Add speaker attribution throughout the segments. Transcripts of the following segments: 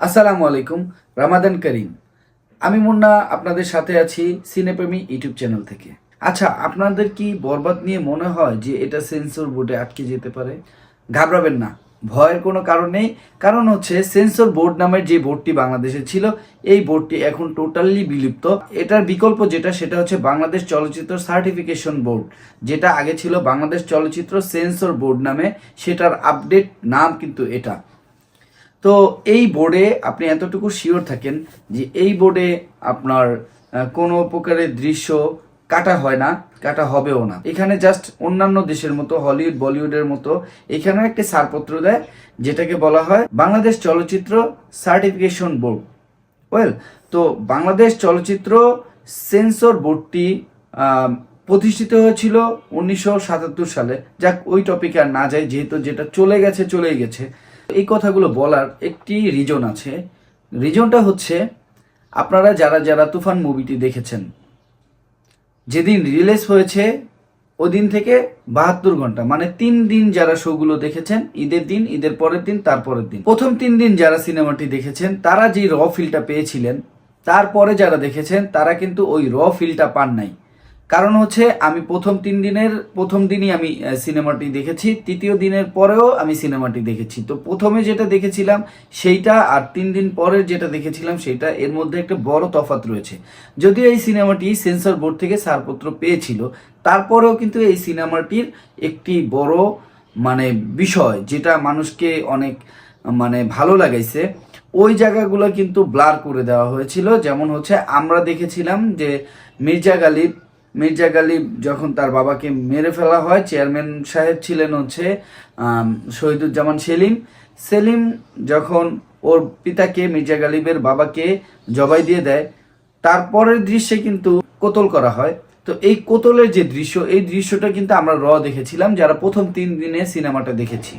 Speaker 1: আসসালামু আলাইকুম, রামাদান করিম। আমি মুন্না, আপনাদের সাথে আছি সিনেপ্রেমী ইউটিউব চ্যানেল থেকে। আচ্ছা আপনাদের কি বরবাদ নিয়ে মনে হয় যে এটা সেন্সর বোর্ডে আটকে যেতে পারে? ঘাবড়াবেন না, ভয়ের কোনো কারণ নেই। কারণ হচ্ছে সেন্সর বোর্ড নামের যে বোর্ডটি বাংলাদেশে ছিল, এই বোর্ডটি এখন টোটালি বিলুপ্ত। এটার বিকল্প যেটা, সেটা হচ্ছে বাংলাদেশ চলচ্চিত্র সার্টিফিকেশন বোর্ড। যেটা আগে ছিল বাংলাদেশ চলচ্চিত্র সেন্সর বোর্ড নামে, সেটার আপডেট নাম কিন্তু এটা। তো এই বোর্ডে আপনি এতটুকু শিওর থাকেন যে এই বোর্ডে আপনার কোনো প্রকারের দৃশ্য কাটা হয় না, কাটা হবেও না। এখানে জাস্ট অন্যান্য দেশের মতো হলিউড বলিউডের মতো, এখানেও একটি ছাড়পত্র দেয়, যেটাকে বলা হয় বাংলাদেশ চলচ্চিত্র সার্টিফিকেশন বোর্ড ওয়েল তো বাংলাদেশ চলচ্চিত্র সেন্সর বোর্ডটি প্রতিষ্ঠিত হয়েছিল উনিশশো সাতাত্তর সালে। যাক, ওই টপিকে আর না যাই, যেহেতু যেটা চলে গেছে, চলেই গেছে। এই কথাগুলো বলার একটি রিজন আছে। রিজনটা হচ্ছে, আপনারা যারা যারা তুফান মুভিটি দেখেছেন, যেদিন রিলিজ হয়েছে, ওদিন থেকে বাহাত্তর ঘণ্টা মানে তিন দিন যারা শোগুলো দেখেছেন, ঈদের দিন, ঈদের পরের দিন, তারপরের দিন। প্রথম তিন দিন যারা সিনেমাটি দেখেছেন, তারা যে র ফিলটা পেয়েছিলেন, তারপরে যারা দেখেছেন, তারা কিন্তু ওই র ফিলটা পান নাই। কারণ হচ্ছে আমি প্রথম তিন দিনের, প্রথম দিনই আমি সিনেমাটি দেখেছি, তৃতীয় দিনের পরেও আমি সিনেমাটি দেখেছি। তো প্রথমে যেটা দেখেছিলাম, সেইটা আর তিন দিন পরের যেটা দেখেছিলাম সেটা এর মধ্যে একটা বড় তফাৎ রয়েছে। যদিও এই সিনেমাটি সেন্সর বোর্ড থেকে ছাড়পত্র পেয়েছিল, তারপরেও কিন্তু এই সিনেমাটির একটি বড় মানে বিষয় যেটা মানুষকে অনেক মানে ভালো লাগাইছে, ওই জায়গাগুলো কিন্তু ব্লার করে দেওয়া হয়েছিল। যেমন হচ্ছে আমরা দেখেছিলাম যে মির্জা গালিব মির্জা গালিব যখন তার বাবাকে মেরে ফেলা হয়, চেয়ারম্যান সাহেব ছিলেন হচ্ছে শহীদুজ্জামান সেলিম। সেলিম যখন ওর পিতাকে, মির্জা গালিবের বাবাকে জবাই দিয়ে দেয়, তারপরের দৃশ্যে কিন্তু কোতল করা হয়। তো এই কোতলের যে দৃশ্য, এই দৃশ্যটা কিন্তু আমরা র দেখেছিলাম, যারা প্রথম তিন দিনে সিনেমাটা দেখেছি।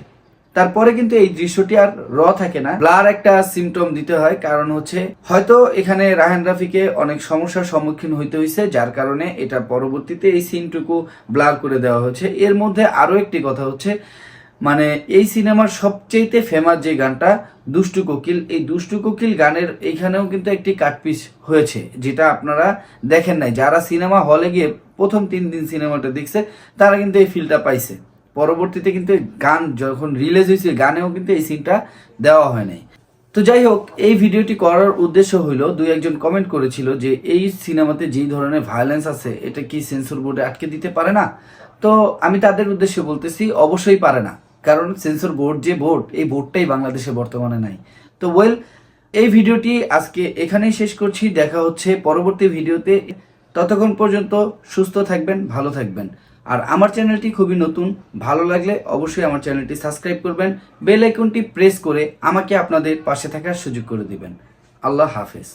Speaker 1: তারপরে কিন্তু এই দৃশ্যটি আর র থাকে না। ব্লার একটা সিমটম দিতে হয়, কারণ হচ্ছে হয়তো এখানে রাহান রাফিকে অনেক সমস্যার সম্মুখীন হইতে হয়েছে যার কারণে এটা পরবর্তীতে এই সিনটুকু ব্লার করে দেওয়া হয়েছে। এর মধ্যে আরও একটি কথা হচ্ছে মানে এই সিনেমার সবচেয়ে ফেমাস যে গানটা, দুষ্টু কোকিল, এই দুষ্টু কোকিল গানের এইখানেও কিন্তু একটি কাটপিস হয়েছে, যেটা আপনারা দেখেন নাই। যারা সিনেমা হলে গিয়ে প্রথম তিন দিন সিনেমাটা দেখছে, তারা কিন্তু এই ফিলটা পাইছে। পরবর্তীতে কিন্তু গান যখন রিলিজ হয়েছে গানেও কিন্তু এই সিনটা দেওয়া হয় নাই। তো যাই হোক, এই ভিডিওটি করার উদ্দেশ্য হইল, দুই একজন কমেন্ট করেছিল যে এই সিনেমাতে যেই ধরনের ভায়োলেন্স আছে, এটা কি সেন্সর বোর্ডে আটকে দিতে পারে না? তো আমি তাদের উদ্দেশ্যে বলতেছি, অবশ্যই পারে না। কারণ সেন্সর বোর্ড যে বোর্ড এই বোর্ডটাই বাংলাদেশে বর্তমানে নাই। তো ওয়েল এই ভিডিওটি আজকে এখানেই শেষ করছি। দেখা হচ্ছে পরবর্তী ভিডিওতে ততক্ষণ পর্যন্ত সুস্থ থাকবেন, ভালো থাকবেন। আর আমার চ্যানেলটি খুবই নতুন, ভালো লাগলে অবশ্যই আমার চ্যানেলটি সাবস্ক্রাইব করবেন, বেল আইকনটি প্রেস করে আমাকে আপনাদের পাশে থাকার সুযোগ করে দিবেন। আল্লাহ হাফেজ।